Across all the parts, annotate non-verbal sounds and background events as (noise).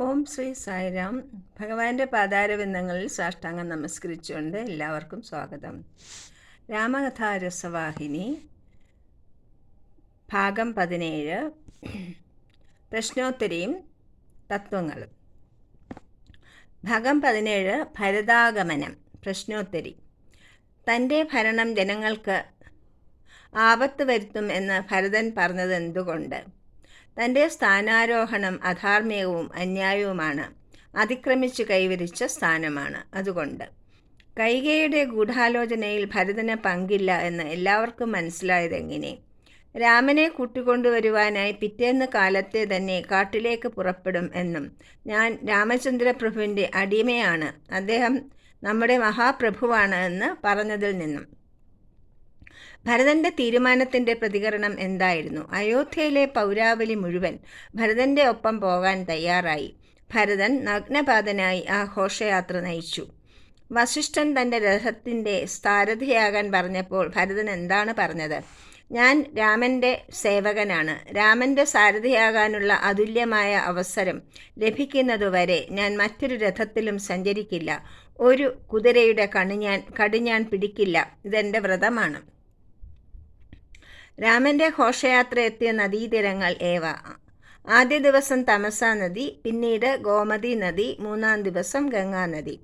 ഓം ശ്രീ സായിരാം. ഭഗവാന്റെ പാതാരബന്ധങ്ങളിൽ സാഷ്ടാംഗം നമസ്കരിച്ചുകൊണ്ട് എല്ലാവർക്കും സ്വാഗതം. രാമകഥാരസവാഹിനി ഭാഗം പതിനേഴ്. പ്രശ്നോത്തരിയും തത്വങ്ങളും. ഭാഗം പതിനേഴ് ഭരതാഗമനം പ്രശ്നോത്തരി. തന്റെ ഭരണം ജനങ്ങൾക്ക് ആപത്ത് വരുത്തും എന്ന് ഭരതൻ പറഞ്ഞത് എന്തുകൊണ്ട് തന്റെ സ്ഥാനാരോഹണം അധാർമ്മികവും അന്യായവുമാണ്. അതിക്രമിച്ചു കൈവരിച്ച സ്ഥാനമാണ്. അതുകൊണ്ട് കൈകയുടെ ഗൂഢാലോചനയിൽ ഭരതന് പങ്കില്ല എന്ന് എല്ലാവർക്കും മനസ്സിലായതെങ്ങനെ? രാമനെ കൂട്ടിക്കൊണ്ടുവരുവാനായി പിറ്റേന്ന് കാലത്തെ തന്നെ കാട്ടിലേക്ക് പുറപ്പെടും എന്നും ഞാൻ രാമചന്ദ്രപ്രഭുവിന്റെ അടിമയാണ്. അദ്ദേഹം നമ്മുടെ മഹാപ്രഭുവാണ് എന്ന് പറഞ്ഞതിൽ നിന്നും. ഭരതന്റെ തീരുമാനത്തിന്റെ പ്രതികരണം എന്തായിരുന്നു? അയോധ്യയിലെ പൗരാവലി മുഴുവൻ ഭരതന്റെ ഒപ്പം പോകാൻ തയ്യാറായി. ഭരതൻ നഗ്നപാതനായി ആ ഘോഷയാത്ര നയിച്ചു. വസിഷ്ഠൻ തന്റെ രഥത്തിന്റെ സ്ഥാരഥിയാകാൻ പറഞ്ഞപ്പോൾ ഭരതൻ എന്താണ് പറഞ്ഞത്? ഞാൻ രാമന്റെ സേവകനാണ്. രാമന്റെ സാരഥിയാകാനുള്ള അതുല്യമായ അവസരം ലഭിക്കുന്നതുവരെ ഞാൻ മറ്റൊരു രഥത്തിലും സഞ്ചരിക്കില്ല. ഒരു കുതിരയുടെ കണിഞ്ഞാൻ കടിഞ്ഞാൻ പിടിക്കില്ല. ഇതെന്റെ വ്രതമാണ്. രാമന്റെ ഘോഷയാത്ര എത്തിയ നദീതീരങ്ങൾ ഏവ? ആദ്യ ദിവസം തമസ നദി പിന്നീട് ഗോമതി നദി മൂന്നാം ദിവസം ഗംഗാ നദി.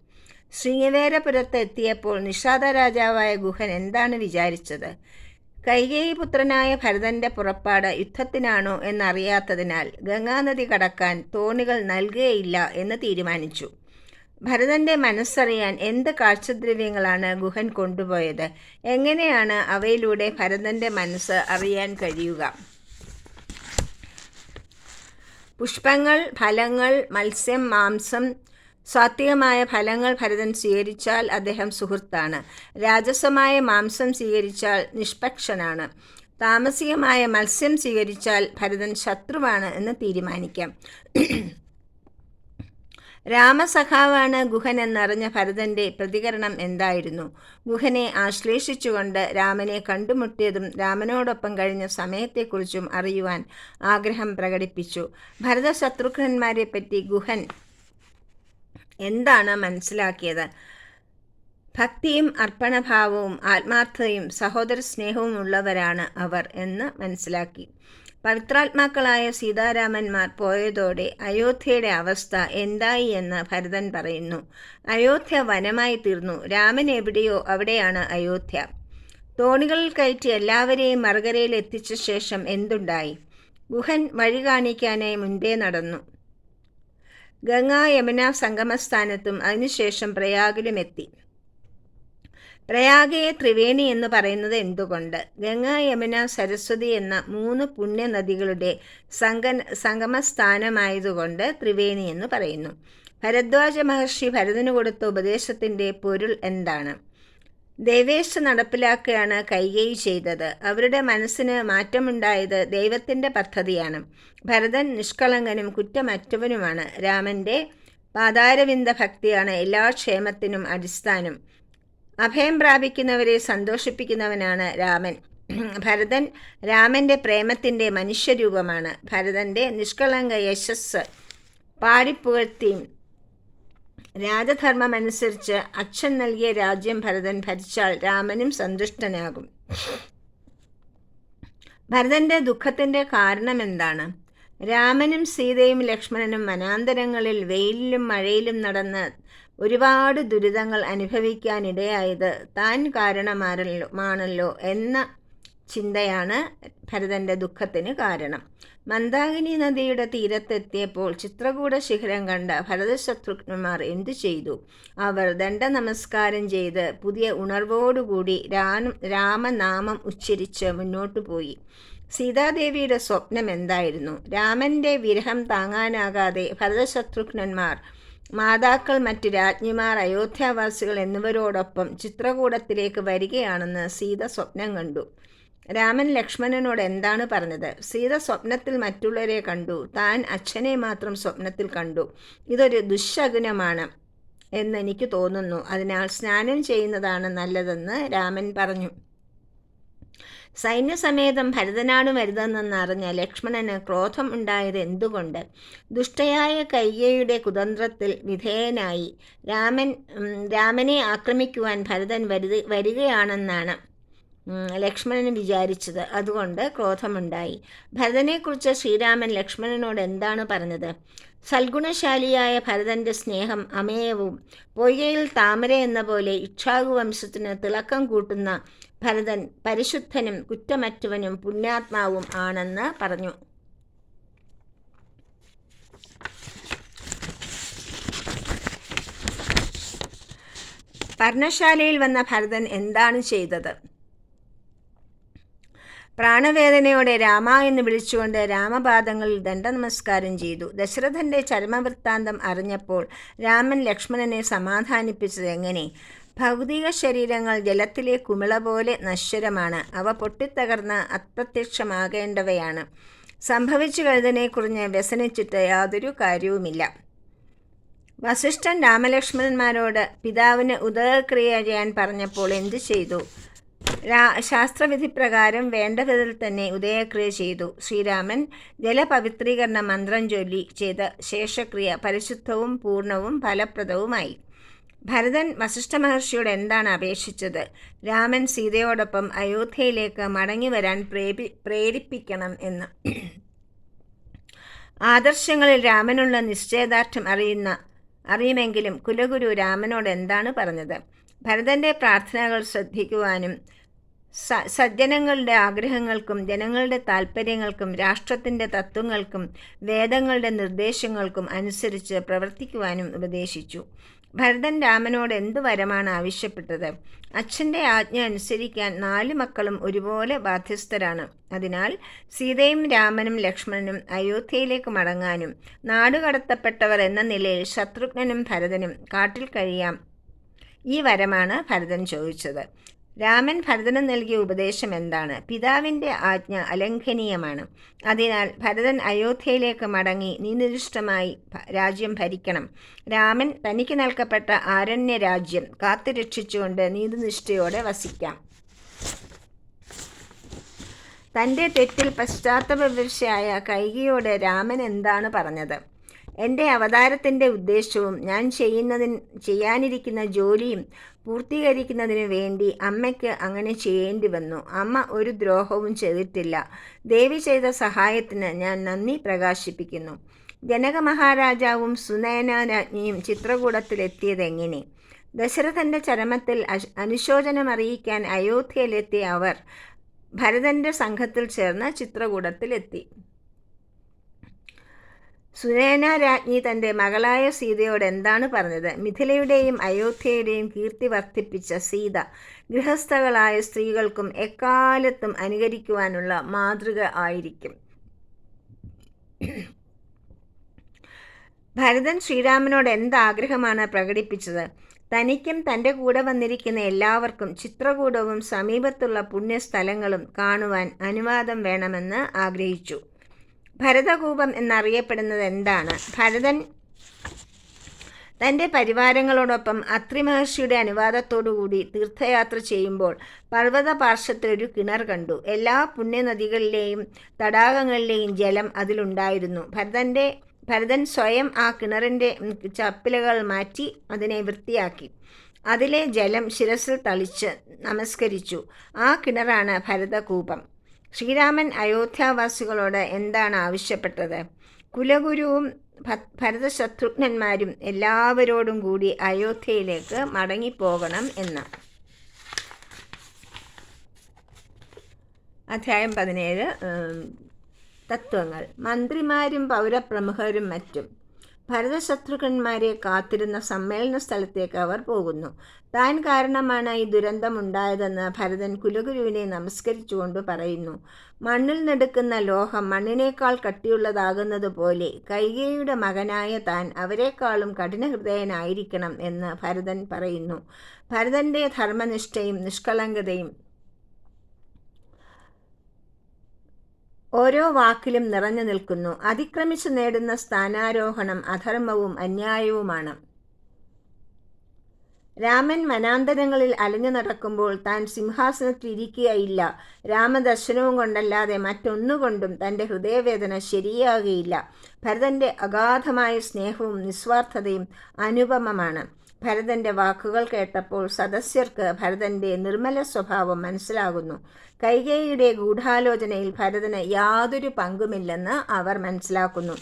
ശൃംഗവേരപുരത്ത് എത്തിയപ്പോൾ നിഷാദ രാജാവായ ഗുഹൻ എന്താണ് വിചാരിച്ചത്? കൈകേയി പുത്രനായ ഭരതന്റെ പുറപ്പാട് യുദ്ധത്തിനാണോ എന്നറിയാത്തതിനാൽ ഗംഗാനദി കടക്കാൻ തോണികൾ നൽകുകയില്ല എന്ന് തീരുമാനിച്ചു. ഭരതന്റെ മനസ്സറിയാൻ എന്ത് കാഴ്ചദ്രവ്യങ്ങളാണ് ഗുഹൻ കൊണ്ടുപോയത്? എങ്ങനെയാണ് അവയിലൂടെ ഭരതന്റെ മനസ്സ് അറിയാൻ കഴിയുക? പുഷ്പങ്ങൾ ഫലങ്ങൾ മത്സ്യം മാംസം സാത്വികമായ ഫലങ്ങൾ ഭരതൻ സ്വീകരിച്ചാൽ അദ്ദേഹം സുഹൃത്താണ്. രാജസമായ മാംസം സ്വീകരിച്ചാൽ നിഷ്പക്ഷനാണ്. താമസികമായ മത്സ്യം സ്വീകരിച്ചാൽ ഭരതൻ ശത്രുവാണ് എന്ന് തീരുമാനിക്കാം. രാമസഖാവാണ് ഗുഹൻ എന്നറിഞ്ഞ ഭരതന്റെ പ്രതികരണം എന്തായിരുന്നു? ഗുഹനെ ആശ്ലേഷിച്ചുകൊണ്ട് രാമനെ കണ്ടുമുട്ടിയതും രാമനോടൊപ്പം കഴിഞ്ഞ സമയത്തെക്കുറിച്ചും അറിയുവാൻ ആഗ്രഹം പ്രകടിപ്പിച്ചു. ഭരത ശത്രുഘ്നന്മാരെ പറ്റി ഗുഹൻ എന്താണ് മനസ്സിലാക്കിയത്? ഭക്തിയും അർപ്പണഭാവവും ആത്മാർത്ഥതയും സഹോദര സ്നേഹവും ഉള്ളവരാണ് അവർ എന്ന് മനസ്സിലാക്കി. പവിത്രാത്മാക്കളായ സീതാരാമന്മാർ പോയതോടെ അയോധ്യയുടെ അവസ്ഥ എന്തായി എന്ന് ഭരതൻ പറയുന്നു. അയോധ്യ വനമായി തീർന്നു. രാമൻ എവിടെയോ അവിടെയാണ് അയോധ്യ. തോണികളിൽ കയറ്റി എല്ലാവരെയും മറുകരയിൽ എത്തിച്ച ശേഷം എന്തുണ്ടായി? ഗുഹൻ വഴി കാണിക്കാനായി മുൻപേ നടന്നു. ഗംഗാ യമുന സംഗമസ്ഥാനത്തും അതിനുശേഷം പ്രയാഗിലുമെത്തി. പ്രയാഗയെ ത്രിവേണി എന്ന് പറയുന്നത് എന്തുകൊണ്ട്? ഗംഗ യമുന സരസ്വതി എന്ന മൂന്ന് പുണ്യനദികളുടെ സംഗ സംഗമസ്ഥാനമായതുകൊണ്ട് ത്രിവേണി എന്ന് പറയുന്നു. ഭരദ്വാജ മഹർഷി ഭരതന് കൊടുത്ത ഉപദേശത്തിന്റെ പൊരുൾ എന്താണ്? ദേവേശ നടപ്പിലാക്കുകയാണ് കൈകേയി ചെയ്തത്. അവരുടെ മനസ്സിന് മാറ്റമുണ്ടായത് ദൈവത്തിന്റെ പദ്ധതിയാണ്. ഭരതൻ നിഷ്കളങ്കനും കുറ്റമറ്റവനുമാണ്. രാമന്റെ പാതാരവിന്ദ ഭക്തിയാണ് എല്ലാ ക്ഷേമത്തിനും അടിസ്ഥാനം. അഭയം പ്രാപിക്കുന്നവരെ സന്തോഷിപ്പിക്കുന്നവനാണ് രാമൻ. ഭരതൻ രാമന്റെ പ്രേമത്തിന്റെ മനുഷ്യരൂപമാണ്. ഭരതന്റെ നിഷ്കളങ്ക യശസ് പാടിപ്പുകഴ്ത്തിയും രാജധർമ്മമനുസരിച്ച് അച്ഛൻ നൽകിയ രാജ്യം ഭരതൻ ഭരിച്ചാൽ രാമനും സന്തുഷ്ടനാകും. ഭരതന്റെ ദുഃഖത്തിന്റെ കാരണം എന്താണ്? രാമനും സീതയും ലക്ഷ്മണനും വനാന്തരങ്ങളിൽ വെയിലിലും മഴയിലും നടന്ന് ഒരുപാട് ദുരിതങ്ങൾ അനുഭവിക്കാനിടയായത് താൻ കാരണമാണല്ലോ മാണല്ലോ എന്ന ചിന്തയാണ് ഭരതന്റെ ദുഃഖത്തിന് കാരണം. മന്ദാകിനി നദിയുടെ തീരത്തെത്തിയപ്പോൾ ചിത്രകൂട ശിഖരം കണ്ട ഭരതശത്രുഘ്നന്മാർ എന്തു ചെയ്തു? അവർ ദണ്ഡ നമസ്കാരം ചെയ്ത് പുതിയ ഉണർവോടുകൂടി രാമനാമം ഉച്ചരിച്ച് മുന്നോട്ടു പോയി. സീതാദേവിയുടെ സ്വപ്നം എന്തായിരുന്നു രാമന്റെ വിരഹം താങ്ങാനാകാതെ ഭരതശത്രുഘ്നന്മാർ മാതാക്കൾ മറ്റ് രാജ്ഞിമാർ അയോധ്യാവാസികൾ എന്നിവരോടൊപ്പം ചിത്രകൂടത്തിലേക്ക് വരികയാണെന്ന് സീത സ്വപ്നം കണ്ടു. രാമൻ ലക്ഷ്മണനോട് എന്താണ് പറഞ്ഞത്? സീത സ്വപ്നത്തിൽ മറ്റുള്ളവരെ കണ്ടു. താൻ അച്ഛനെ മാത്രം സ്വപ്നത്തിൽ കണ്ടു. ഇതൊരു ദുശകുനമാണ് എന്ന് എനിക്ക് തോന്നുന്നു. അതിനാൽ സ്നാനം ചെയ്യുന്നതാണ് നല്ലതെന്ന് രാമൻ പറഞ്ഞു. സൈന്യസമേതം ഭരതനാണ് വരുന്നതെന്നറിഞ്ഞ ലക്ഷ്മണന് ക്രോധം ഉണ്ടായത് എന്തുകൊണ്ട്? ദുഷ്ടയായ കൈകയുടെ കുതന്ത്രത്തിൽ വിധേയനായി രാമൻ രാമനെ ആക്രമിക്കുവാൻ ഭരതൻ വരുത വരികയാണെന്നാണ് ലക്ഷ്മണൻ വിചാരിച്ചത്. അതുകൊണ്ട് ക്രോധമുണ്ടായി. ഭരതനെക്കുറിച്ച് ശ്രീരാമൻ ലക്ഷ്മണനോട് എന്താണ് പറഞ്ഞത്? സൽഗുണശാലിയായ ഭരതന്റെ സ്നേഹം അമേയവും പൊയ്യയിൽ താമര എന്ന പോലെ ഇക്ഷാകു വംശത്തിന് തിളക്കം കൂട്ടുന്ന ഭരതൻ പരിശുദ്ധനും കുറ്റമറ്റവനും പുണ്യാത്മാവും ആണെന്ന് പറഞ്ഞു. പർണശാലയിൽ വന്ന ഭരതൻ എന്താണ് ചെയ്തത്? പ്രാണവേദനയോടെ രാമ എന്ന് വിളിച്ചുകൊണ്ട് രാമപാദങ്ങളിൽ ദണ്ഡനമസ്കാരം ചെയ്തു. ദശരഥന്റെ ചരമവൃത്താന്തം അറിഞ്ഞപ്പോൾ രാമൻ ലക്ഷ്മണനെ സമാധാനിപ്പിച്ചത് എങ്ങനെ? ഭൗതിക ശരീരങ്ങൾ ജലത്തിലെ കുമിള പോലെ നശ്വരമാണ്. അവ പൊട്ടിത്തകർന്ന് അപ്രത്യക്ഷമാകേണ്ടവയാണ്. സംഭവിച്ചു കഴിഞ്ഞതിനെക്കുറിഞ്ഞ് വ്യസനിച്ചിട്ട് യാതൊരു കാര്യവുമില്ല. വസിഷ്ഠൻ രാമലക്ഷ്മണന്മാരോട് പിതാവിന് ഉദകക്രിയ ചെയ്യാൻ പറഞ്ഞപ്പോൾ എന്തു ചെയ്തു? ശാസ്ത്രവിധി പ്രകാരം വേണ്ട വിധത്തിൽ തന്നെ ഉദയക്രിയ ചെയ്തു. ശ്രീരാമൻ ജലപവിത്രീകരണ മന്ത്രം ചൊല്ലി ചെയ്ത ശേഷക്രിയ പരിശുദ്ധവും പൂർണവും ഫലപ്രദവുമായി. ഭരതൻ വസിഷ്ഠ മഹർഷിയോട് എന്താണ് അപേക്ഷിച്ചത്? രാമൻ സീതയോടൊപ്പം അയോധ്യയിലേക്ക് മടങ്ങി വരാൻ പ്രേരി പ്രേരിപ്പിക്കണം എന്ന്. ആദർശങ്ങളിൽ രാമനുള്ള നിശ്ചയദാർഢ്യം അറിയുന്ന അറിയുമെങ്കിലും കുലഗുരു രാമനോട് എന്താണ് പറഞ്ഞത്? ഭരതന്റെ പ്രാർത്ഥനകൾ ശ്രദ്ധിക്കുവാനും സ സജ്ജനങ്ങളുടെ ആഗ്രഹങ്ങൾക്കും ജനങ്ങളുടെ താൽപ്പര്യങ്ങൾക്കും രാഷ്ട്രത്തിന്റെ തത്വങ്ങൾക്കും വേദങ്ങളുടെ നിർദ്ദേശങ്ങൾക്കും അനുസരിച്ച് പ്രവർത്തിക്കുവാനും ഉപദേശിച്ചു. ഭരതൻ രാമനോട് എന്തു വരമാണ് ആവശ്യപ്പെട്ടത്? അച്ഛന്റെ ആജ്ഞ അനുസരിക്കാൻ നാല് മക്കളും ഒരുപോലെ ബാധ്യസ്ഥരാണ്. അതിനാൽ സീതയും രാമനും ലക്ഷ്മണനും അയോധ്യയിലേക്ക് മടങ്ങാനും നാടുകടത്തപ്പെട്ടവർ എന്ന നിലയിൽ ശത്രുഘ്നനും ഭരതനും കാട്ടിൽ കഴിയാം. ഈ വരമാണ് ഭരതൻ ചോദിച്ചത്. രാമൻ ഭരതന് നൽകിയ ഉപദേശം എന്താണ്? പിതാവിന്റെ ആജ്ഞ അലംഘനീയമാണ്. അതിനാൽ ഭരതൻ അയോധ്യയിലേക്ക് മടങ്ങി നീനിരിഷ്ടമായി രാജ്യം ഭരിക്കണം. രാമൻ തനിക്ക് നൽകപ്പെട്ട ആരണ്യ രാജ്യം കാത്തുരക്ഷിച്ചുകൊണ്ട് നീതിനിഷ്ഠയോടെ വസിക്കാം. തന്റെ തെറ്റിൽ പശ്ചാത്തലവിവശയായ കൈകിയോട് രാമൻ എന്താണ് പറഞ്ഞത്? എന്റെ അവതാരത്തിന്റെ ഉദ്ദേശവും ഞാൻ ചെയ്യുന്നതിന് ചെയ്യാനിരിക്കുന്ന ജോലിയും പൂർത്തീകരിക്കുന്നതിന് വേണ്ടി അമ്മയ്ക്ക് അങ്ങനെ ചെയ്യേണ്ടി വന്നു. അമ്മ ഒരു ദ്രോഹവും ചെയ്തിട്ടില്ല. ദേവി ചെയ്ത സഹായത്തിന് ഞാൻ നന്ദി പ്രകാശിപ്പിക്കുന്നു. ജനക മഹാരാജാവും സുനയനാജ്ഞയും ചിത്രകൂടത്തിലെത്തിയതെങ്ങനെ? ദശരഥന്റെ ചരമത്തിൽ അനുശോചനം അറിയിക്കാൻ അയോധ്യയിലെത്തിയ അവർ ഭരതന്റെ സംഘത്തിൽ ചേർന്ന് ചിത്രകൂടത്തിലെത്തി. സുനേന രാജ്ഞി തന്റെ മകളായ സീതയോട് എന്താണ് പറഞ്ഞത്? മിഥിലയുടെയും അയോധ്യയുടെയും കീർത്തി വർദ്ധിപ്പിച്ച സീത ഗൃഹസ്ഥകളായ സ്ത്രീകൾക്കും എക്കാലത്തും അനുകരിക്കുവാനുള്ള മാതൃക ആയിരിക്കും. ഭരതൻ ശ്രീരാമനോട് എന്താഗ്രഹമാണ് പ്രകടിപ്പിച്ചത്? തനിക്കും തന്റെ കൂടെ വന്നിരിക്കുന്ന എല്ലാവർക്കും ചിത്രകൂടവും സമീപത്തുള്ള പുണ്യസ്ഥലങ്ങളും കാണുവാൻ അനുവാദം വേണമെന്ന് ആഗ്രഹിച്ചു. ഭരതകൂപം എന്നറിയപ്പെടുന്നത് എന്താണ്? ഭരതൻ തന്റെ പരിവാരങ്ങളോടൊപ്പം അത്രി മഹർഷിയുടെ അനുവാദത്തോടുകൂടി തീർത്ഥയാത്ര ചെയ്യുമ്പോൾ പർവത പാർശ്വത്തിലൊരു കിണർ കണ്ടു. എല്ലാ പുണ്യനദികളിലെയും തടാകങ്ങളിലെയും ജലം അതിലുണ്ടായിരുന്നു. ഭരതന്റെ ഭരതൻ സ്വയം ആ കിണറിന്റെ ചപ്പിലകൾ മാറ്റി അതിനെ വൃത്തിയാക്കി. അതിലെ ജലം ശിരസിൽ തളിച്ച് നമസ്കരിച്ചു. ആ കിണറാണ് ഭരതകൂപം. ശ്രീരാമൻ അയോധ്യാവാസികളോട് എന്താണ് ആവശ്യപ്പെട്ടത്? കുലഗുരുവും ഭരതശത്രുഘ്നന്മാരും എല്ലാവരോടും കൂടി അയോധ്യയിലേക്ക് മടങ്ങിപ്പോകണം എന്ന്. അധ്യായം പതിനേഴ് തത്വങ്ങൾ. മന്ത്രിമാരും പൗരപ്രമുഖരും മറ്റും. ഭരതശത്രുഘ്നന്മാരെ കാത്തിരുന്ന സമ്മേളന സ്ഥലത്തേക്ക് അവർ പോകുന്നു. താൻ കാരണമാണ് ഈ ദുരന്തമുണ്ടായതെന്ന് ഭരതൻ കുലഗുരുവിനെ നമസ്കരിച്ചുകൊണ്ട് പറയുന്നു. മണ്ണിൽ നെടുക്കുന്ന ലോഹം മണ്ണിനേക്കാൾ കട്ടിയുള്ളതാകുന്നത് പോലെ കൈകേയുടെ മകനായ താൻ അവരെക്കാളും കഠിനഹൃദയനായിരിക്കണം എന്ന് ഭരതൻ പറയുന്നു. ഭരതന്റെ ധർമ്മനിഷ്ഠയും നിഷ്കളങ്കതയും ഓരോ വാക്കിലും നിറഞ്ഞു നിൽക്കുന്നു. അതിക്രമിച്ചു നേടുന്ന സ്ഥാനാരോഹണം അധർമ്മവും അന്യായവുമാണ്. രാമൻ വനാന്തരങ്ങളിൽ അലഞ്ഞു നടക്കുമ്പോൾ താൻ സിംഹാസനത്തിൽ ഇരിക്കുകയില്ല രാമദർശനവും കൊണ്ടല്ലാതെ മറ്റൊന്നുകൊണ്ടും തന്റെ ഹൃദയവേദന ശരിയാകുകയില്ല ഭരതന്റെ അഗാധമായ സ്നേഹവും നിസ്വാർത്ഥതയും അനുപമമാണ്. ഭരതന്റെ വാക്കുകൾ കേട്ടപ്പോൾ സദസ്യർക്ക് ഭരതന്റെ നിർമ്മല സ്വഭാവം മനസ്സിലാകുന്നു. കൈകേയിയുടെ ഗൂഢാലോചനയിൽ ഭരതന് യാതൊരു പങ്കുമില്ലെന്ന് അവർ മനസ്സിലാക്കുന്നു.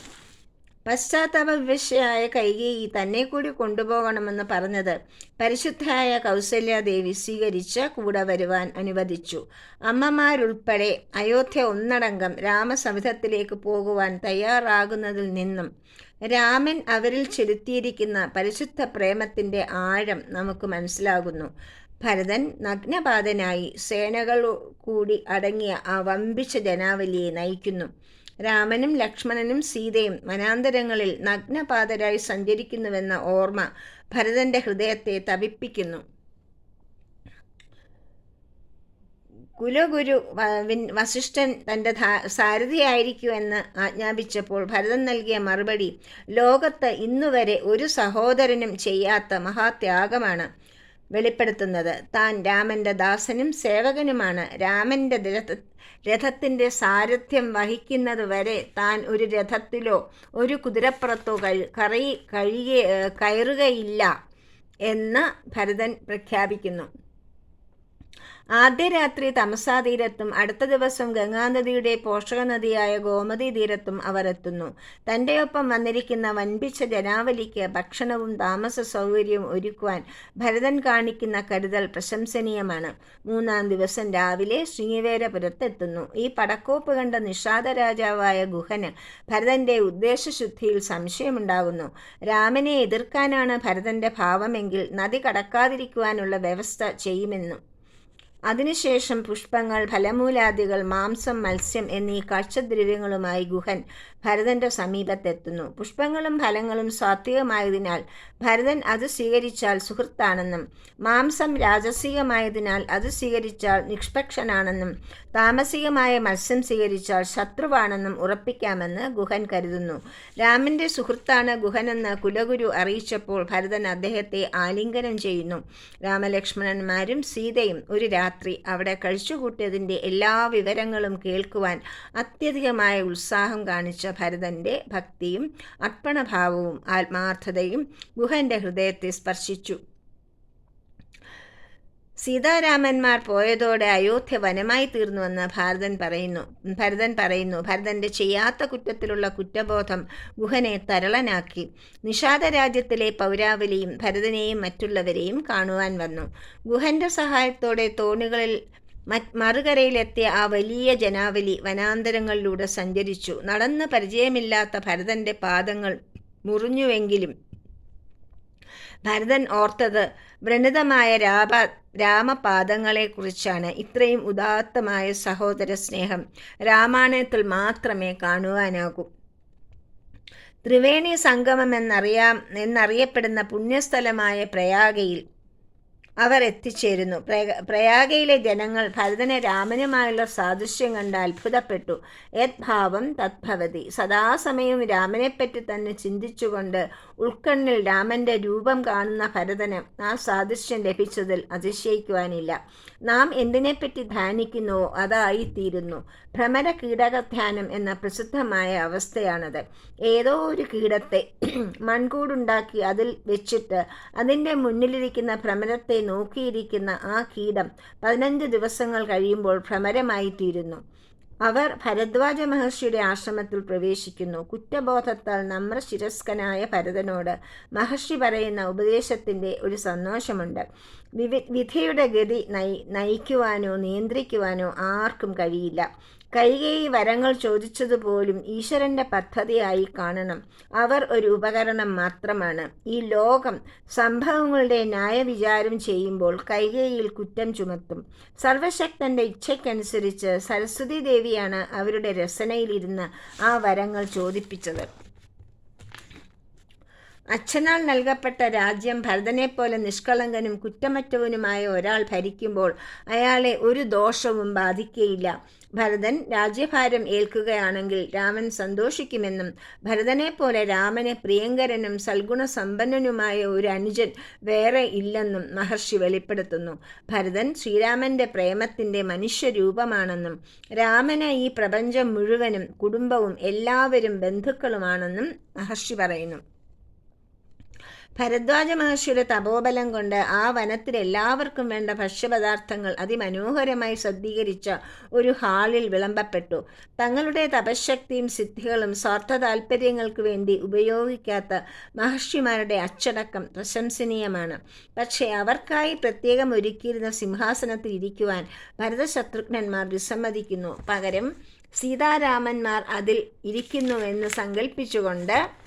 പശ്ചാത്താപ വിവശയായ കൈകേയി തന്നെ കൂടി കൊണ്ടുപോകണമെന്ന് പറഞ്ഞത് പരിശുദ്ധയായ കൗസല്യാദേവി സ്വീകരിച്ച് കൂടെ വരുവാൻ അനുവദിച്ചു. അമ്മമാരുൾപ്പെടെ അയോധ്യ ഒന്നടങ്കം രാമസമിതത്തിലേക്ക് പോകുവാൻ തയ്യാറാകുന്നതിൽ നിന്നും രാമൻ അവരിൽ ചെലുത്തിയിരിക്കുന്ന പരിശുദ്ധ പ്രേമത്തിന്റെ ആഴം നമുക്ക് മനസ്സിലാകുന്നു. ഭരതൻ നഗ്നപാതനായി സേനകൾ കൂടി അടങ്ങിയ ആ വമ്പിച്ച ജനാവലിയെ നയിക്കുന്നു. രാമനും ലക്ഷ്മണനും സീതയും വനാന്തരങ്ങളിൽ നഗ്നപാതരായി സഞ്ചരിക്കുന്നുവെന്ന ഓർമ്മ ഭരതന്റെ ഹൃദയത്തെ തപിപ്പിക്കുന്നു കുലഗുരു വസിഷ്ഠൻ തന്റെ സാരഥിയായിരിക്കുമെന്ന് ആജ്ഞാപിച്ചപ്പോൾ ഭരതൻ നൽകിയ മറുപടി ലോകത്ത് ഇന്നുവരെ ഒരു സഹോദരനും ചെയ്യാത്ത മഹാത്യാഗമാണ് വെളിപ്പെടുത്തുന്നത്. താൻ രാമന്റെ ദാസനും സേവകനുമാണ്. രാമന്റെ രഥ രഥത്തിന്റെ സാരഥ്യം വഹിക്കുന്നതുവരെ താൻ ഒരു രഥത്തിലോ ഒരു കുതിരപ്പുറത്തോ കഴി കഴിയ കയറുകയില്ല എന്ന് ഭരതൻ പ്രഖ്യാപിക്കുന്നു. ആദ്യ രാത്രി തമസാ തീരത്തും അടുത്ത ദിവസം ഗംഗാനദിയുടെ പോഷക നദിയായ ഗോമതി തീരത്തും അവർ എത്തുന്നു. തന്റെ ഒപ്പം വന്നിരിക്കുന്ന വൻപിച്ച ജനാവലിക്ക് ഭക്ഷണവും താമസ സൗകര്യവും ഒരുക്കുവാൻ ഭരതൻ കാണിക്കുന്ന കരുതൽ പ്രശംസനീയമാണ്. മൂന്നാം ദിവസം രാവിലെ ശ്രീവേരപുരത്തെത്തുന്നു ഈ പടക്കോപ്പ് കണ്ട നിഷാദ രാജാവായ ഗുഹന് ഭരതന്റെ ഉദ്ദേശശുദ്ധിയിൽ സംശയമുണ്ടാകുന്നു. രാമനെ എതിർക്കാനാണ് ഭരതന്റെ ഭാവമെങ്കിൽ നദി കടക്കാതിരിക്കുവാനുള്ള വ്യവസ്ഥ ചെയ്യുമെന്നും അതിനുശേഷം പുഷ്പങ്ങൾ ഫലമൂലാദികൾ മാംസം മത്സ്യം എന്നീ കാഴ്ചദ്രവ്യങ്ങളുമായി ഗുഹൻ ഭരതന്റെ സമീപത്തെത്തുന്നു. പുഷ്പങ്ങളും ഫലങ്ങളും സാത്വികമായതിനാൽ ഭരതൻ അത് സ്വീകരിച്ചാൽ സുഹൃത്താണെന്നും മാംസം രാജസികമായതിനാൽ അത് സ്വീകരിച്ചാൽ നിഷ്പക്ഷനാണെന്നും താമസികമായ മത്സ്യം സ്വീകരിച്ചാൽ ശത്രുവാണെന്നും ഉറപ്പിക്കാമെന്ന് ഗുഹൻ കരുതുന്നു. രാമന്റെ സുഹൃത്താണ് ഗുഹനെന്ന് കുലഗുരു അറിയിച്ചപ്പോൾ ഭരതൻ അദ്ദേഹത്തെ ആലിംഗനം ചെയ്യുന്നു. രാമലക്ഷ്മണന്മാരും സീതയും ഒരു രാത്രി അവിടെ കഴിച്ചുകൂട്ടിയതിന്റെ എല്ലാ വിവരങ്ങളും കേൾക്കുവാൻ അത്യധികമായ ഉത്സാഹം കാണിച്ച ഭരതന്റെ ഭക്തിയും അർപ്പണഭാവവും ആത്മാർത്ഥതയും ഗുഹന്റെ ഹൃദയത്തെ സ്പർശിച്ചു. സീതാരാമന്മാർ പോയതോടെ അയോധ്യ വനമായി തീർന്നുവെന്ന് ഭാരതൻ പറയുന്നു. ഭരതൻ പറയുന്നു ഭരതന്റെ ചെയ്യാത്ത കുറ്റത്തിലുള്ള കുറ്റബോധം ഗുഹനെ തരളനാക്കി. നിഷാദ രാജ്യത്തിലെ പൗരാവലിയും ഭരതനെയും മറ്റുള്ളവരെയും കാണുവാൻ വന്നു. ഗുഹന്റെ സഹായത്തോടെ തോണികളിൽ മറുകരയിലെത്തിയ ആ വലിയ ജനാവലി വനാന്തരങ്ങളിലൂടെ സഞ്ചരിച്ചു. നടന്ന് പരിചയമില്ലാത്ത ഭരതന്റെ പാദങ്ങൾ മുറിഞ്ഞുവെങ്കിലും ഭരതൻ ഓർത്തത് വ്രണിതമായ രാപ രാമപാദങ്ങളെക്കുറിച്ചാണ് ഇത്രയും ഉദാത്തമായ സഹോദര സ്നേഹം. രാമായണത്തിൽ മാത്രമേ കാണുവാനാകൂ. ത്രിവേണി സംഗമം എന്നറിയാം എന്നറിയപ്പെടുന്ന പുണ്യസ്ഥലമായ പ്രയാഗയിൽ അവർ എത്തിച്ചേരുന്നു. പ്രയാഗയിലെ ജനങ്ങൾ ഭരതനെ രാമനുമായുള്ള സാദൃശ്യം കണ്ട് അത്ഭുതപ്പെട്ടു. യദ്ഭാവം തദ്ഭവതി. സദാസമയവും രാമനെപ്പറ്റി തന്നെ ചിന്തിച്ചുകൊണ്ട് ഉൾക്കണ്ണിൽ രാമന്റെ രൂപം കാണുന്ന ഭരതന് ആ സാദൃശ്യം ലഭിച്ചതിൽ അതിശയിക്കുവാനില്ല. നാം എന്തിനെപ്പറ്റി ധ്യാനിക്കുന്നുവോ അതായിത്തീരുന്നു. ഭ്രമര കീടകധ്യാനം എന്ന പ്രസിദ്ധമായ അവസ്ഥയാണത്. ഏതോ ഒരു കീടത്തെ (clears throat) മൺകൂടുണ്ടാക്കി അതിൽ വെച്ചിട്ട് അതിന്റെ മുന്നിലിരിക്കുന്ന ഭ്രമരത്തെ നോക്കിയിരിക്കുന്ന ആ കീടം പതിനഞ്ച് ദിവസങ്ങൾ കഴിയുമ്പോൾ ഭ്രമരമായി തീരുന്നു അവർ ഭരദ്വാജ മഹർഷിയുടെ ആശ്രമത്തിൽ പ്രവേശിക്കുന്നു. കുറ്റബോധത്താൽ നമ്രശിരസ്കനായ ഭരതനോട് മഹർഷി പറയുന്ന ഉപദേശത്തിന്റെ ഒരു സന്തോഷമുണ്ട്. വിവി വിധിയുടെ ഗതി നയി നയിക്കുവാനോ നിയന്ത്രിക്കുവാനോ ആർക്കും കഴിയില്ല. കൈകേയി വരങ്ങൾ ചോദിച്ചതുപോലും ഈശ്വരന്റെ പദ്ധതിയായി കാണണം. അവർ ഒരു ഉപകരണം മാത്രമാണ്. ഈ ലോകം സംഭവങ്ങളുടെ ന്യായവിചാരം ചെയ്യുമ്പോൾ കൈകേയിൽ കുറ്റം ചുമത്തും. സർവശക്തന്റെ ഇച്ഛയ്ക്കനുസരിച്ച് സരസ്വതി ദേവിയാണ് അവരുടെ രസനയിലിരുന്ന് ആ വരങ്ങൾ ചോദിപ്പിച്ചത്. അച്ഛനാൽ നൽകപ്പെട്ട രാജ്യം ഭരതനെപ്പോലെ നിഷ്കളങ്കനും കുറ്റമറ്റവനുമായ ഒരാൾ ഭരിക്കുമ്പോൾ അയാളെ ഒരു ദോഷവും ബാധിക്കുകയില്ല ഭരതൻ രാജ്യഭാരം ഏൽക്കുകയാണെങ്കിൽ രാമൻ സന്തോഷിക്കുമെന്നും ഭരതനെപ്പോലെ രാമന് പ്രിയങ്കരനും സൽഗുണസമ്പന്നനുമായ ഒരു അനുജൻ വേറെ ഇല്ലെന്നും മഹർഷി വെളിപ്പെടുത്തുന്നു. ഭരതൻ ശ്രീരാമന്റെ പ്രേമത്തിന്റെ മനുഷ്യരൂപമാണെന്നും രാമന് ഈ പ്രപഞ്ചം മുഴുവനും കുടുംബവും എല്ലാവരും ബന്ധുക്കളുമാണെന്നും മഹർഷി പറയുന്നു. ഭരദ്വാജ മഹർഷിയുടെ തപോബലം കൊണ്ട് ആ വനത്തിൽ എല്ലാവർക്കും വേണ്ട ഭക്ഷ്യപദാർത്ഥങ്ങൾ അതിമനോഹരമായി സജ്ജീകരിച്ച ഒരു ഹാളിൽ വിളമ്പപ്പെട്ടു. തങ്ങളുടെ തപശക്തിയും സിദ്ധികളും സ്വാർത്ഥ താല്പര്യങ്ങൾക്ക് വേണ്ടി ഉപയോഗിക്കാത്ത മഹർഷിമാരുടെ അച്ചടക്കം പ്രശംസനീയമാണ്. പക്ഷേ അവർക്കായി പ്രത്യേകം ഒരുക്കിയിരുന്ന സിംഹാസനത്തിൽ ഇരിക്കുവാൻ ഭരതശത്രുഘ്നന്മാർ വിസമ്മതിക്കുന്നു. പകരം സീതാരാമന്മാർ അതിൽ ഇരിക്കുന്നുവെന്ന് സങ്കല്പിച്ചുകൊണ്ട്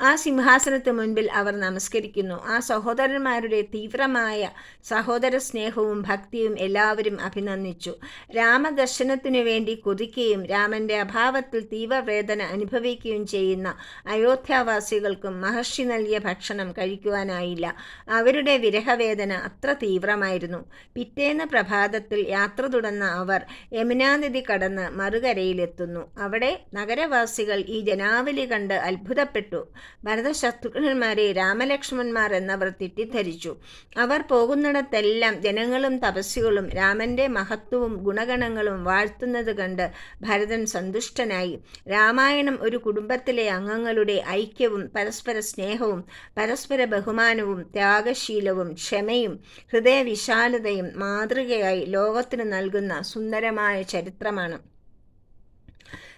ആ സിംഹാസനത്തിന് മുൻപിൽ അവർ നമസ്കരിക്കുന്നു. ആ സഹോദരന്മാരുടെ തീവ്രമായ സഹോദര സ്നേഹവും ഭക്തിയും എല്ലാവരും അഭിനന്ദിച്ചു. രാമദർശനത്തിനു വേണ്ടി കൊതിക്കുകയും രാമന്റെ അഭാവത്തിൽ തീവ്രവേദന അനുഭവിക്കുകയും ചെയ്യുന്ന അയോധ്യാവാസികൾക്കും മഹർഷി നൽകിയ ഭക്ഷണം കഴിക്കുവാനായില്ല. അവരുടെ വിരഹവേദന അത്ര തീവ്രമായിരുന്നു. പിറ്റേന്ന് പ്രഭാതത്തിൽ യാത്ര തുടർന്ന അവർ യമുനാനദി കടന്ന് മറുകരയിലെത്തുന്നു. അവിടെ നഗരവാസികൾ ഈ ജനാവലി കണ്ട് അത്ഭുതപ്പെട്ടു. ഭരതശത്രുഘ്നന്മാരെ രാമലക്ഷ്മണന്മാർ എന്നവർ തെറ്റിദ്ധരിച്ചു. അവർ പോകുന്നിടത്തെല്ലാം ജനങ്ങളും തപസ്സുകളും രാമന്റെ മഹത്വവും ഗുണഗണങ്ങളും വാഴ്ത്തുന്നത് കണ്ട് ഭരതൻ സന്തുഷ്ടനായി. രാമായണം ഒരു കുടുംബത്തിലെ അംഗങ്ങളുടെ ഐക്യവും പരസ്പര സ്നേഹവും പരസ്പര ബഹുമാനവും ത്യാഗശീലവും ക്ഷമയും ഹൃദയവിശാലതയും മാതൃകയായി ലോകത്തിന് നൽകുന്ന സുന്ദരമായ ചരിത്രമാണ്.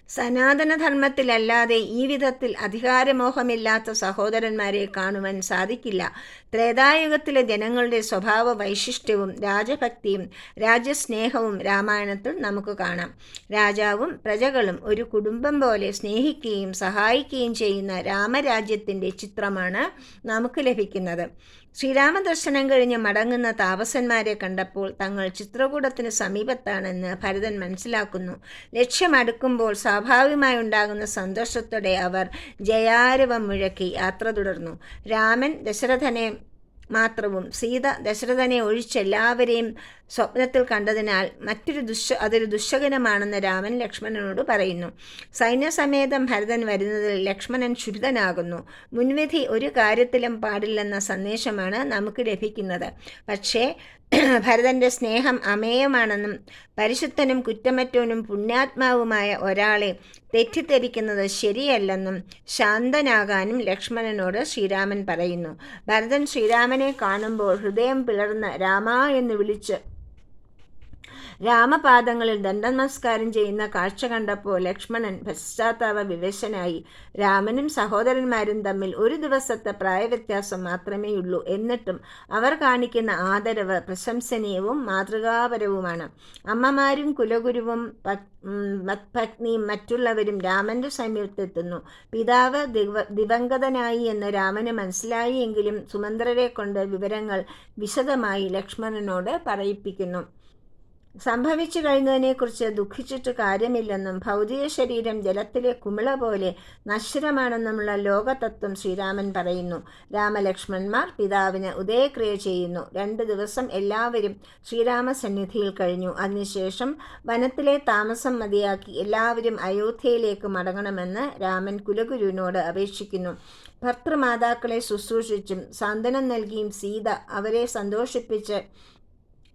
സനാതനധർമ്മത്തിലല്ലാതെ ഈ വിധത്തിൽ അധികാരമോഹമില്ലാത്ത സഹോദരന്മാരെ കാണുവാൻ സാധിക്കില്ല. ത്രേതായുഗത്തിലെ ജനങ്ങളുടെ സ്വഭാവ വൈശിഷ്ട്യവും രാജഭക്തിയും രാജ്യസ്നേഹവും രാമായണത്തിൽ നമുക്ക് കാണാം. രാജാവും പ്രജകളും ഒരു കുടുംബം പോലെ സ്നേഹിക്കുകയും സഹായിക്കുകയും ചെയ്യുന്ന രാമരാജ്യത്തിന്റെ ചിത്രമാണ് നമുക്ക് ലഭിക്കുന്നത്. ശ്രീരാമദർശനം കഴിഞ്ഞ് മടങ്ങുന്ന താപസന്മാരെ കണ്ടപ്പോൾ തങ്ങൾ ചിത്രകൂടത്തിന് സമീപത്താണെന്ന് ഭരതൻ മനസ്സിലാക്കുന്നു. ലക്ഷ്യമടുക്കുമ്പോൾ സ്വാഭാവികമായി ഉണ്ടാകുന്ന സന്തോഷത്തോടെ അവർ ജയാരവം മുഴക്കി യാത്ര തുടർന്നു. രാമൻ ദശരഥനെ മാത്രവും സീത ദശരഥനെ ഒഴിച്ചെല്ലാവരെയും സ്വപ്നത്തിൽ കണ്ടതിനാൽ മറ്റൊരു ദുശ അതൊരു ദുശകനമാണെന്ന് രാമൻ ലക്ഷ്മണനോട് പറയുന്നു. സൈന്യസമേതം ഭരതൻ വരുന്നതിൽ ലക്ഷ്മണൻ ക്ഷുഭിതനാകുന്നു. മുൻവിധി ഒരു കാര്യത്തിലും പാടില്ലെന്ന സന്ദേശമാണ് നമുക്ക് ലഭിക്കുന്നത്. പക്ഷേ ഭരതന്റെ സ്നേഹം അമേയമാണെന്നും പരിശുദ്ധനും കുറ്റമറ്റവനും പുണ്യാത്മാവുമായ ഒരാളെ തെറ്റിദ്ധരിക്കുന്നത് ശരിയല്ലെന്നും ശാന്തനാകാനും ലക്ഷ്മണനോട് ശ്രീരാമൻ പറയുന്നു. ഭരതൻ ശ്രീരാമനെ കാണുമ്പോൾ ഹൃദയം പിളർന്ന് രാമ എന്ന് വിളിച്ച് രാമപാദങ്ങളിൽ ദണ്ഡനമസ്കാരം ചെയ്യുന്ന കാഴ്ച കണ്ടപ്പോൾ ലക്ഷ്മണൻ പശ്ചാത്താപ വിവശനായി. രാമനും സഹോദരന്മാരും തമ്മിൽ ഒരു ദിവസത്തെ പ്രായവ്യത്യാസം മാത്രമേയുള്ളൂ എന്നിട്ടും അവർ കാണിക്കുന്ന ആദരവ് പ്രശംസനീയവും മാതൃകാപരവുമാണ്. അമ്മമാരും കുലഗുരുവും പത്നിയും മറ്റുള്ളവരും രാമന്റെ സമീപത്തെത്തുന്നു. പിതാവ് ദിവ ദിവംഗതനായി എന്ന് രാമന് മനസ്സിലായി എങ്കിലും സുമന്ത്രരെ കൊണ്ട് വിവരങ്ങൾ വിശദമായി ലക്ഷ്മണനോട് പറയിപ്പിക്കുന്നു. സംഭവിച്ചു കഴിഞ്ഞതിനെക്കുറിച്ച് ദുഃഖിച്ചിട്ട് കാര്യമില്ലെന്നും ഭൗതിക ശരീരം ജലത്തിലെ കുമിള പോലെ നശ്വരമാണെന്നുമുള്ള ലോകതത്വം ശ്രീരാമൻ പറയുന്നു. രാമലക്ഷ്മണന്മാർ പിതാവിന് ഉദയക്രിയ ചെയ്യുന്നു. രണ്ട് ദിവസം എല്ലാവരും ശ്രീരാമ സന്നിധിയിൽ കഴിഞ്ഞു. അതിനുശേഷം വനത്തിലെ താമസം മതിയാക്കി എല്ലാവരും അയോധ്യയിലേക്ക് മടങ്ങണമെന്ന് രാമൻ കുലഗുരുവിനോട് അപേക്ഷിക്കുന്നു. ഭർത്തൃമാതാക്കളെ ശുശ്രൂഷിച്ചും സാന്ത്വനം നൽകിയും സീത അവരെ സന്തോഷിപ്പിച്ച്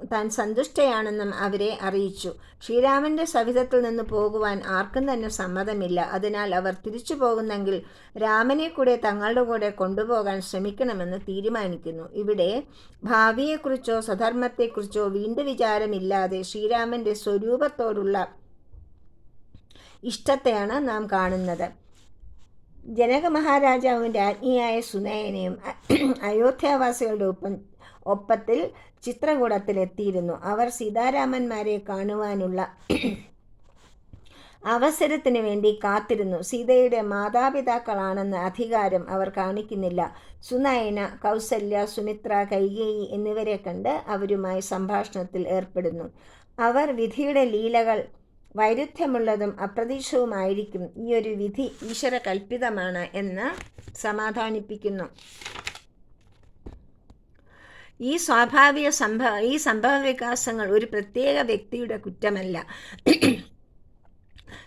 താൻ സന്തുഷ്ടയാണെന്നും അവരെ അറിയിച്ചു. ശ്രീരാമന്റെ സവിധത്തിൽ നിന്ന് പോകുവാൻ ആർക്കും തന്നെ സമ്മതമില്ല. അതിനാൽ അവർ തിരിച്ചു പോകുന്നെങ്കിൽ രാമനെ കൂടെ തങ്ങളുടെ കൂടെ കൊണ്ടുപോകാൻ ശ്രമിക്കണമെന്ന് തീരുമാനിക്കുന്നു. ഇവിടെ ഭാവിയെക്കുറിച്ചോ സ്വധർമ്മത്തെക്കുറിച്ചോ വീണ്ടും വിചാരമില്ലാതെ ശ്രീരാമന്റെ സ്വരൂപത്തോടുള്ള ഇഷ്ടത്തെയാണ് നാം കാണുന്നത്. ജനക മഹാരാജാവിന്റെ ആജ്ഞയായ സുനയനെയും അയോധ്യാവാസികളുടെ ഒപ്പം ഒപ്പത്തിൽ ചിത്രകൂടത്തിലെത്തിയിരുന്നു. അവർ സീതാരാമന്മാരെ കാണുവാനുള്ള അവസരത്തിന് വേണ്ടി കാത്തിരുന്നു. സീതയുടെ മാതാപിതാക്കളാണെന്ന അധികാരം അവർ കാണിക്കുന്നില്ല. സുനയന കൗസല്യ സുമിത്ര കൈകേയി എന്നിവരെ കണ്ട് അവരുമായി സംഭാഷണത്തിൽ ഏർപ്പെടുന്നു. അവർ വിധിയുടെ ലീലകൾ വൈരുദ്ധ്യമുള്ളതും അപ്രതീക്ഷിതവുമായിരിക്കും. ഈ ഒരു വിധി ഈശ്വര കൽപ്പിതമാണ് എന്ന് സമാധാനിപ്പിക്കുന്നു. ഈ സ്വാഭാവിക സംഭവ ഈ സംഭവ വികാസങ്ങൾ ഒരു പ്രത്യേക വ്യക്തിയുടെ കുറ്റമല്ല.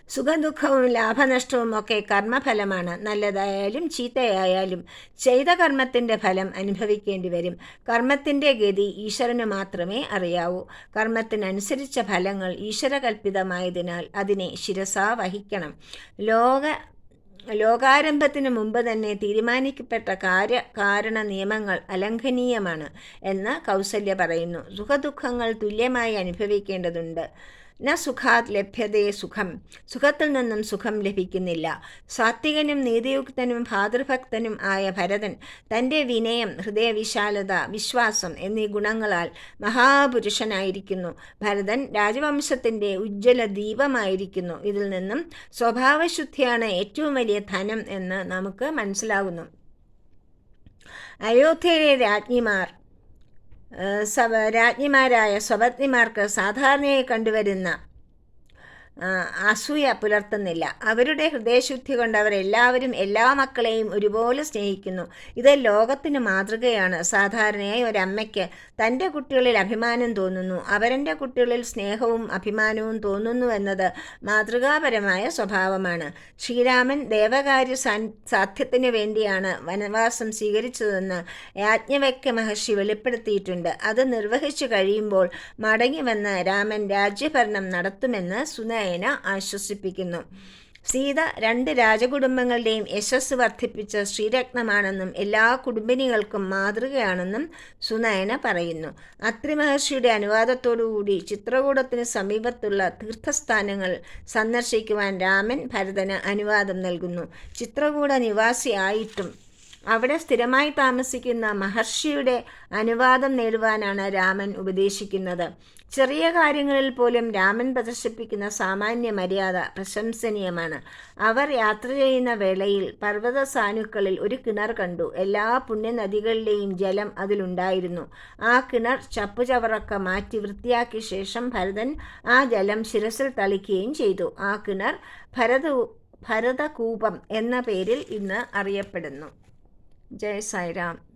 സുഖദുഃഖവും ലാഭനഷ്ടവും ഒക്കെ കർമ്മഫലമാണ്. നല്ലതായാലും ചീത്തയായാലും ചെയ്ത കർമ്മത്തിന്റെ ഫലം അനുഭവിക്കേണ്ടി വരും. കർമ്മത്തിന്റെ ഗതി ഈശ്വരന് മാത്രമേ അറിയാവൂ. കർമ്മത്തിനനുസരിച്ച ഫലങ്ങൾ ഈശ്വരകൽപ്പിതമായതിനാൽ അതിനെ ശിരസാ വഹിക്കണം. ലോക ലോകാരംഭത്തിന് മുമ്പ് തന്നെ തീരുമാനിക്കപ്പെട്ട കാര്യ കാരണ നിയമങ്ങൾ അലംഘനീയമാണ് എന്ന് കൗസല്യ പറയുന്നു. സുഖദുഃഖങ്ങൾ തുല്യമായി അനുഭവിക്കേണ്ടതുണ്ട്. ന സുഖാത് ലഭ്യതേ സുഖം. സുഖത്തിൽ നിന്നും സുഖം ലഭിക്കുന്നില്ല. സാത്വികനും നീതിയുക്തനും ഭാതൃഭക്തനും ആയ ഭരതൻ തന്റെ വിനയം ഹൃദയവിശാലത വിശ്വാസം എന്നീ ഗുണങ്ങളാൽ മഹാപുരുഷനായിരിക്കുന്നു. ഭരതൻ രാജവംശത്തിന്റെ ഉജ്ജ്വല ദീപമായിരിക്കുന്നു. ഇതിൽ നിന്നും സ്വഭാവശുദ്ധിയാണ് ഏറ്റവും വലിയ ധനം എന്ന് നമുക്ക് മനസ്സിലാകുന്നു അയോധ്യയിലെ രാജ്ഞിമാർ രാജ്ഞിമാരായ സ്വപത്നിമാർക്ക് സാധാരണയായി കണ്ടുവരുന്ന അസൂയ പുലർത്തുന്നില്ല. അവരുടെ ഹൃദയശുദ്ധി കൊണ്ട് അവരെല്ലാവരും എല്ലാ മക്കളെയും ഒരുപോലെ സ്നേഹിക്കുന്നു. ഇത് ലോകത്തിന് മാതൃകയാണ്. സാധാരണയായി ഒരമ്മയ്ക്ക് തന്റെ കുട്ടികളിൽ അഭിമാനം തോന്നുന്നു. അവരന്റെ കുട്ടികളിൽ സ്നേഹവും അഭിമാനവും തോന്നുന്നു എന്നത് മാതൃകാപരമായ സ്വഭാവമാണ്. ശ്രീരാമൻ ദേവകാര്യ സാധ്യത്തിന് വേണ്ടിയാണ് വനവാസം സ്വീകരിച്ചതെന്ന് യാജ്ഞവൈക്യ മഹർഷി വെളിപ്പെടുത്തിയിട്ടുണ്ട്. അത് നിർവഹിച്ചു കഴിയുമ്പോൾ മടങ്ങി വന്ന് രാമൻ രാജ്യഭരണം നടത്തുമെന്ന് സുന നയന ആശ്വസിപ്പിക്കുന്നു. സീത രണ്ട് രാജകുടുംബങ്ങളുടെയും യശസ് വർദ്ധിപ്പിച്ച ശ്രീരത്നമാണെന്നും എല്ലാ കുടുംബിനികൾക്കും മാതൃകയാണെന്നും സുനയന പറയുന്നു. അത്രിമഹർഷിയുടെ അനുവാദത്തോടുകൂടി ചിത്രകൂടത്തിന് സമീപത്തുള്ള തീർത്ഥസ്ഥാനങ്ങൾ സന്ദർശിക്കുവാൻ രാമൻ ഭരതന് അനുവാദം നൽകുന്നു. ചിത്രകൂട നിവാസിയായിട്ടും അവിടെ സ്ഥിരമായി താമസിക്കുന്ന മഹർഷിയുടെ അനുവാദം നേടുവാനാണ് രാമൻ ഉപദേശിക്കുന്നത്. ചെറിയ കാര്യങ്ങളിൽ പോലും രാമൻ പ്രദർശിപ്പിക്കുന്ന സാമാന്യ മര്യാദ പ്രശംസനീയമാണ്. അവർ യാത്ര ചെയ്യുന്ന വേളയിൽ പർവത സാനുക്കളിൽ ഒരു കിണർ കണ്ടു. എല്ലാ പുണ്യനദികളിലെയും ജലം അതിലുണ്ടായിരുന്നു. ആ കിണർ ചപ്പുചവറൊക്കെ മാറ്റി വൃത്തിയാക്കിയ ശേഷം ഭരതൻ ആ ജലം ശിരസിൽ തളിക്കുകയും ചെയ്തു. ആ കിണർ ഭരത ഭരതകൂപം എന്ന പേരിൽ ഇന്ന് അറിയപ്പെടുന്നു. ജയ സായിരാം.